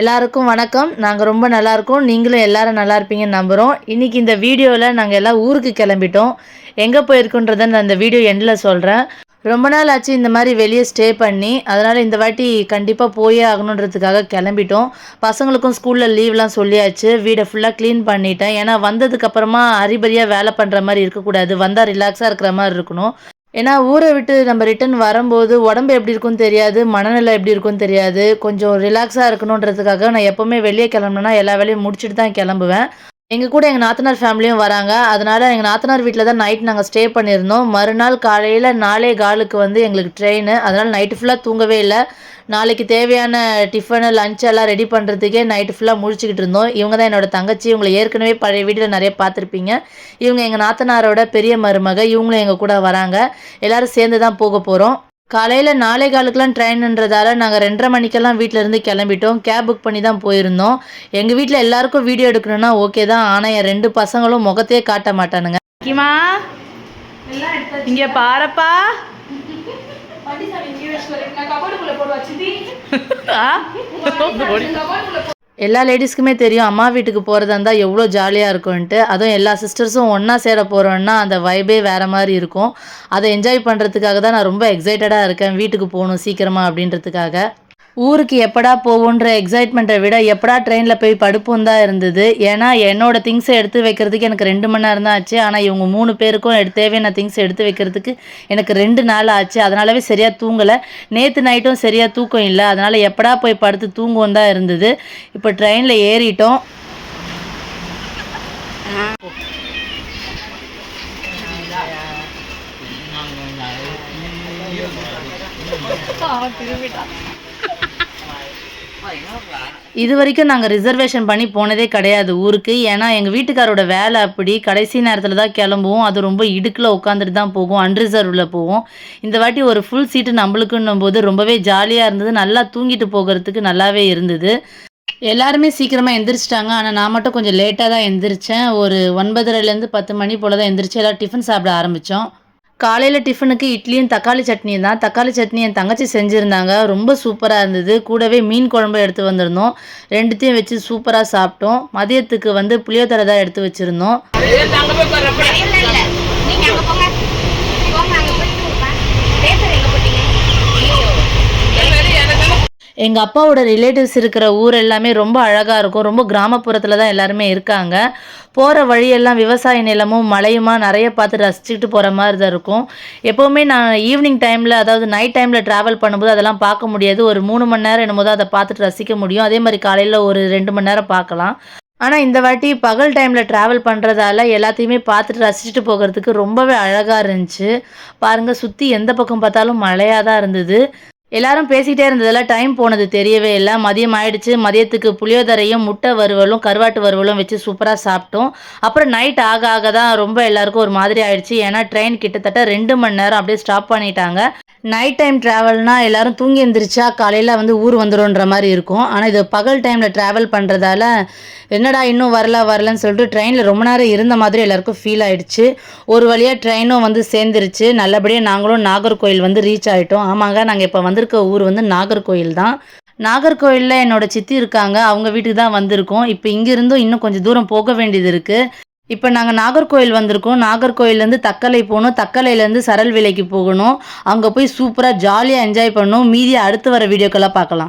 எல்லாருக்கும் வணக்கம். நாங்கள் ரொம்ப நல்லா இருக்கோம். நீங்களும் எல்லாரும் நல்லா இருப்பீங்கன்னு நம்புகிறோம் இன்றைக்கி இந்த வீடியோவில் நாங்கள் எல்லாம் ஊருக்கு கிளம்பிட்டோம். எங்கே போயிருக்குன்றதை நான் இந்த வீடியோ எண்டில் சொல்கிறேன் ரொம்ப நாள் ஆச்சு இந்த மாதிரி வெளியே ஸ்டே பண்ணி. அதனால் இந்த வாட்டி கண்டிப்பாக போயே ஆகணுன்றதுக்காக கிளம்பிட்டோம். பசங்களுக்கும் ஸ்கூலில் லீவ்லாம் சொல்லியாச்சு. வீடை ஃபுல்லாக க்ளீன் பண்ணிட்டேன். ஏன்னா வந்ததுக்கப்புறமா அரிபரியாக வேலை பண்ணுற மாதிரி இருக்கக்கூடாது. வந்தால் ரிலாக்ஸாக இருக்கிற மாதிரி இருக்கணும். ஏன்னா ஊரை விட்டு நம்ம ரிட்டர்ன் வரும்போது உடம்பு எப்படி இருக்கும்னு தெரியாது மனநிலை எப்படி இருக்கும்னு தெரியாது. கொஞ்சம் ரிலாக்ஸாக இருக்கணுன்றதுக்காக நான் எப்போவுமே வெளியே கிளம்புனா எல்லா வேலையும் முடிச்சுட்டு தான் கிளம்புவேன். எங்கள் கூட எங்கள் நாத்தனார் ஃபேமிலியும் வராங்க. அதனால் எங்கள் நாத்தனார் வீட்டில் தான் நைட் நாங்கள் ஸ்டே பண்ணியிருந்தோம். மறுநாள் காலையில் நாலே காலுக்கு வந்து எங்களுக்கு ட்ரெயின் அதனால் நைட்டு ஃபுல்லாக தூங்கவே இல்லை. நாளைக்கு தேவையான டிஃபனு லஞ்ச் எல்லாம் ரெடி பண்ணுறதுக்கே நைட்டு ஃபுல்லாக முழிச்சிக்கிட்டு இருந்தோம். இவங்க தான் என்னோட தங்கச்சி. இவங்களை ஏற்கனவே பழைய வீட்டில் நிறைய பார்த்துருப்பீங்க. இவங்க எங்கள் நாத்தனாரோட பெரிய மருமக. இவங்களும் எங்கள் கூட வராங்க. எல்லாரும் சேர்ந்து தான் போக போகிறோம் காலையில் நாளை காலுக்கெலாம் ட்ரெயின்ன்றதால நாங்கள் ரெண்டரை மணிக்கெல்லாம் வீட்டில் இருந்து கிளம்பிட்டோம். கேப் புக் பண்ணி தான் போயிருந்தோம். எங்கள் வீட்டில் எல்லாருக்கும் வீடியோ எடுக்கணும்னா ஓகே தான். ஆனால் என் ரெண்டு பசங்களும் முகத்தையே காட்ட மாட்டானுங்க. இங்கே பாரப்பா. எல்லா லேடிஸ்க்குமே தெரியும் அம்மா வீட்டுக்கு போகிறதா இருந்தால் எவ்வளோ ஜாலியாக இருக்கும்ன்ட்டு. அதுவும் எல்லா சிஸ்டர்ஸும் ஒன்றா சேர போகிறோன்னா அந்த வைபே வேறு மாதிரி இருக்கும். அதை என்ஜாய் பண்ணுறதுக்காக தான் நான் ரொம்ப எக்ஸைட்டடாக இருக்கேன். வீட்டுக்கு போகணும் சீக்கிரமாக அப்படின்றதுக்காக. ஊருக்கு எப்படா போவோன்ற எக்ஸைட்மெண்ட்டை விட எப்படா ட்ரெயினில் போய் படுப்போம் தான் இருந்தது. ஏன்னா என்னோட திங்ஸை எடுத்து வைக்கிறதுக்கு எனக்கு ரெண்டு மணி நேரம் தான் ஆச்சு. ஆனால் இவங்க மூணு பேருக்கும் தேவையான திங்ஸ் எடுத்து வைக்கிறதுக்கு எனக்கு ரெண்டு நாள் ஆச்சு. அதனாலவே சரியாக தூங்கலை. நேற்று நைட்டும் சரியாக தூக்கம் இல்லை. அதனால் எப்படா போய் படுத்து தூங்குவோம் தான் இருந்தது. இப்போ ட்ரெயினில் ஏறிட்டோம். இது வரைக்கும் நாங்கள் ரிசர்வேஷன் பண்ணி போனதே கிடையாது ஊருக்கு. ஏன்னா எங்கள் வீட்டுக்காரோட வேலை அப்படி. கடைசி நேரத்தில் தான் கிளம்புவோம். அது ரொம்ப இடுக்கில் உட்காந்துட்டு தான் போகும். அன்ரிசர்வில் போவோம். இந்த வாட்டி ஒரு ஃபுல் சீட்டு நம்மளுக்குன்னும் போது ரொம்பவே ஜாலியாக இருந்தது. நல்லா தூங்கிட்டு போகிறதுக்கு நல்லாவே இருந்தது. எல்லாருமே சீக்கிரமாக எந்திரிச்சிட்டாங்க. ஆனால் நான் மட்டும் கொஞ்சம் லேட்டாக தான் எந்திரிச்சேன். ஒரு ஒன்பதரைலேருந்து பத்து மணி போல் தான் எந்திரிச்சு எல்லாம் டிஃபன் சாப்பிட ஆரம்பித்தோம் காலையில் டிஃபனுக்கு இட்லியும் தக்காளி சட்னியும் தான். தக்காளி சட்னி என் தங்கச்சி செஞ்சுருந்தாங்க. ரொம்ப சூப்பராக இருந்தது. கூடவே மீன் குழம்பு எடுத்து வந்திருந்தோம். ரெண்டுத்தையும் வச்சு சூப்பராக சாப்பிட்டோம். மதியத்துக்கு வந்து புளியோதரை தான் எடுத்து வச்சுருந்தோம். எங்கள் அப்பாவோட ரிலேட்டிவ்ஸ் இருக்கிற ஊர் எல்லாமே ரொம்ப அழகாக இருக்கும். ரொம்ப கிராமப்புறத்தில் தான் எல்லாருமே இருக்காங்க. போகிற வழியெல்லாம் விவசாய நிலமும் மலையுமா நிறைய பார்த்து ரசிச்சுட்டு போகிற மாதிரி தான் இருக்கும். எப்போவுமே நான் ஈவினிங் டைமில் அதாவது நைட் டைமில் ட்ராவல் பண்ணும்போது அதெல்லாம் பார்க்க முடியாது. ஒரு மூணு மணி நேரம் என்னமோ அதை பார்த்துட்டு ரசிக்க முடியும். அதே மாதிரி காலையில் ஒரு ரெண்டு மணி நேரம் பார்க்கலாம். ஆனால் இந்த வாட்டி பகல் டைமில் ட்ராவல் பண்ணுறதால எல்லாத்தையுமே பார்த்துட்டு ரசிச்சுட்டு போகிறதுக்கு ரொம்பவே அழகாக இருந்துச்சு. பாருங்கள் சுற்றி எந்த பக்கம் பார்த்தாலும் மழையாக தான் இருந்தது. எல்லாரும் பேசிகிட்டே இருந்ததில் டைம் போனது தெரியவே இல்லை. மதியம் ஆயிடுச்சு. மதியத்துக்கு புளியோதரையும் முட்டை வறுவலும் கருவாட்டு வறுவலும் வச்சு சூப்பராக சாப்பிட்டோம். அப்புறம் நைட் ஆக ஆக தான் ரொம்ப எல்லாருக்கும் ஒரு மாதிரி ஆயிடுச்சு. ஏன்னா ட்ரெயின் கிட்டத்தட்ட ரெண்டு மணி நேரம் அப்படியே ஸ்டாப் பண்ணிட்டாங்க. நைட் டைம் ட்ராவல்னால் எல்லோரும் தூங்கி எந்திரிச்சா காலையில் வந்து ஊர் வந்துடும்ன்ற மாதிரி இருக்கும். ஆனால் இது பகல் டைமில் ட்ராவல் பண்ணுறதால என்னடா இன்னும் வரல வரலன்னு சொல்லிட்டு ட்ரெயினில் ரொம்ப நேரம் இருந்த மாதிரி எல்லாருக்கும் ஃபீல் ஆகிடுச்சு ஒரு வழியாக ட்ரெயினும் வந்து சேர்ந்துருச்சு. நல்லபடியாக நாங்களும் நாகர்கோயில் வந்து ரீச் ஆகிட்டோம் ஆமாங்க நாங்கள் இப்போ வந்திருக்க ஊர் வந்து நாகர்கோயில் தான். நாகர்கோயிலில் என்னோடய சித்தி இருக்காங்க. அவங்க வீட்டுக்கு தான் வந்திருக்கோம். இப்போ இங்கேருந்தும் இன்னும் கொஞ்சம் தூரம் போக வேண்டியது இருக்குது இப்போ நாங்கள் நாகர்கோவில் வந்திருக்கோம். நாகர்கோயிலேருந்து தக்கலை போகணும். தக்கலையிலேருந்து சரல் விலைக்கு போகணும். அங்கே போய் சூப்பராக ஜாலியாக என்ஜாய் பண்ணணும். மீதி அடுத்து வர வீடியோக்கெல்லாம் பார்க்கலாம்.